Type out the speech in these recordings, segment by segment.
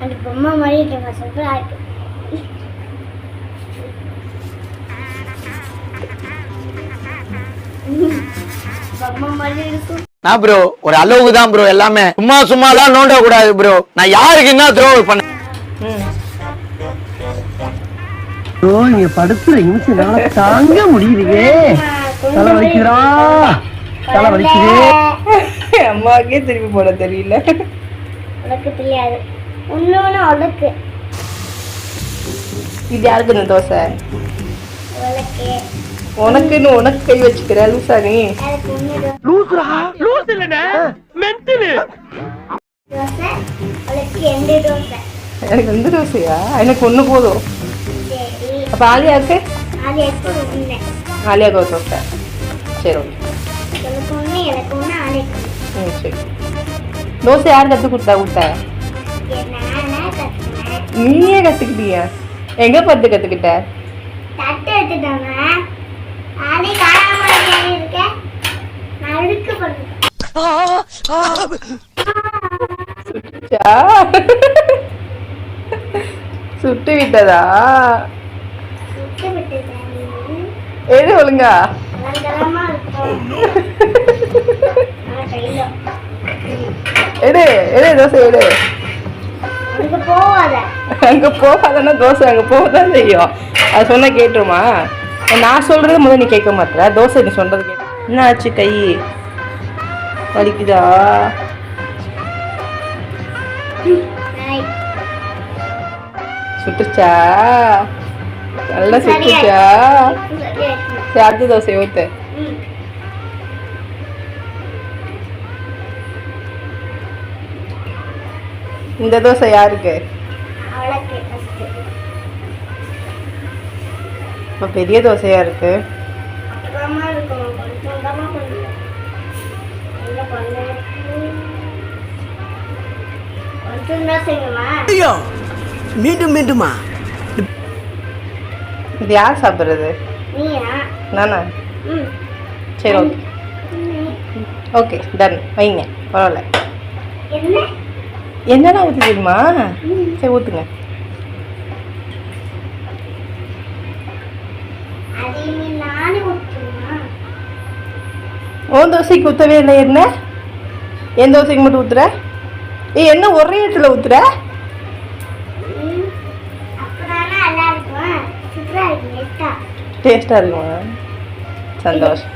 அந்த பொம்மை மாதிரி இருக்கு சூப்பரா இருக்கு. பொம்மை மாதிரி இருக்கும் நான் ப்ரோ ஒரு அளவுக்கு தான் ப்ரோ எல்லாமே. சும்மா சும்மாலாம் நோண்ட கூடாது ப்ரோ நான் யாருக்கு என்ன த்ரோ பண்ண ஐயோ நீங்க படுத்துற என்னால தாங்க முடியலையே தலை வலிக்குதுடா. தலை வலிக்குது. அம்மாவுக்கே திருப்பி போட தெரியல. உனக்கு தெரியாது. இன்னொன்னு உனக்கு. இது யாருக்கு இந்த தோசை? உனக்கு. உனக்குன்னு உனக்கு கை வச்சுக்கிற லூசா நீ அதுக்கு ஒன்று லூசுடா. லூசு இல்லனே மென்டலு தோசை உனக்கு எந்த தோசை? எனக்கு ரெண்டு தோசையா? எனக்கு ஒண்ணு போதும். அப்ப அது எப்போ ஒன்று ஆலியா ஒரு தோசை சரி ஓகே ம் சரி. தோசை யார் கத்து கொடுத்தா கொடுத்தா? நீயே கற்றுக்கிட்டியா எங்கே பார்த்து கற்றுக்கிட்ட சுட்டு விட்டதா அதே காணாம இருக்க நடுக்கு பண்ணுறேன் சுட்டுச்சா சுட்டு விட்டதா சுட்டு எழு எது ஒழுங்கா? எடு எடு தோசை எடு. உனக்கு போவாத அங்க போகாதன்னா தோசை அங்க போகதான் செய்யும். அது சொன்னா கேட்டுருமா? நான் சொல்றது முதல்ல நீ கேட்க மாட்டேற தோசை நீ சொல்றது கேட்க என்ன ஆச்சு கை? வலிக்குதா? சுட்டுச்சா? நல்லா இருக்கு. சரி அடுத்த தோசை ஊத்து. இந்த தோசை யாருக்கு? பெரிய தோசையா இருக்கு? அப்புறமா இருக்கும். இது யார் சாப்பிட்றது? நானா? சரி ஓகே. ஓகே டன் வைங்க பரவாயில்ல. என்ன? என்னடா ஊற்றி தெரியுமா சரி ஊற்றுங்க உன் தோசைக்கு ஊற்றவே இல்லை என்ன? என் தோசைக்கு மட்டும் ஊற்றுற ஏய் என்ன ஒரே இடத்துல ஊற்றுற டேஸ்ட்டாக இருக்குமா? சந்தோஷம்.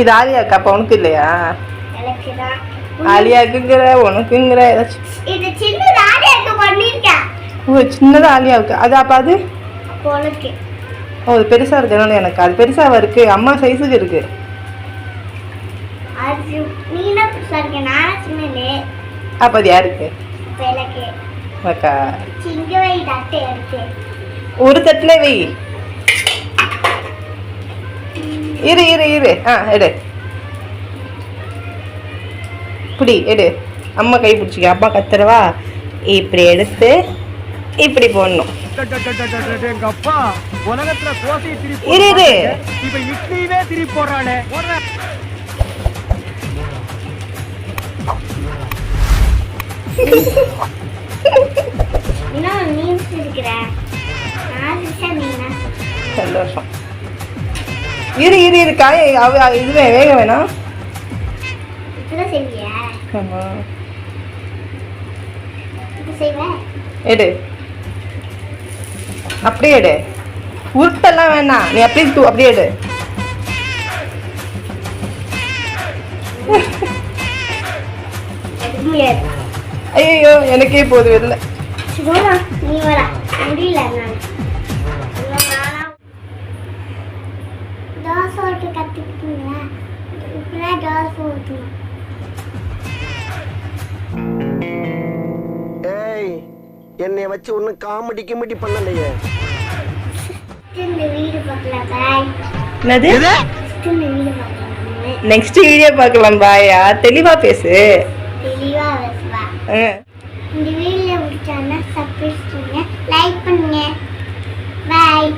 இது ஆலியாக்கா அப்போ உனக்கு இல்லையா? ஆலியாக்குங்கிற உனக்குங்கிற ஏதாச்சும் ஓ சின்னதாக ஆலியாவுக்கு. அது அப்போ அது? ஓ அது பெருசாக இருக்கனால எனக்கு. அது பெருசாக இருக்கு. அம்மா சைஸுக்கு இருக்கு. அப்போ அது யாருக்கு? ஒரு தட்டில் வை இரு இரு இரு ஆ எடு இப்படி எடு அம்மா கை பிடிச்சிக்க அப்பா கத்துறவா இப்படி எடுத்து இப்படி போடணும் இரு இரு சந்தோஷம். இரு இரு இரு காய இதுவே வேக வேணாம். எடு. அப்படியே எடு. உருட்டெல்லாம் வேணாம். நீ அப்படியே அப்படியே எடு. முடியாது ஐயோ எனக்கே போது வெளில என்னை வச்சு ஒன்னும் காமெடி கிமெடி பண்ணலையே. நெக்ஸ்ட் வீடியோ பார்க்கலாம் பாயா தெளிவா பேசு. இந்த வீடியோ பிடிச்சாங்கன்னா சப்ஸ்கிரைப் பண்ணுங்க லைக் பண்ணுங்க. பாய்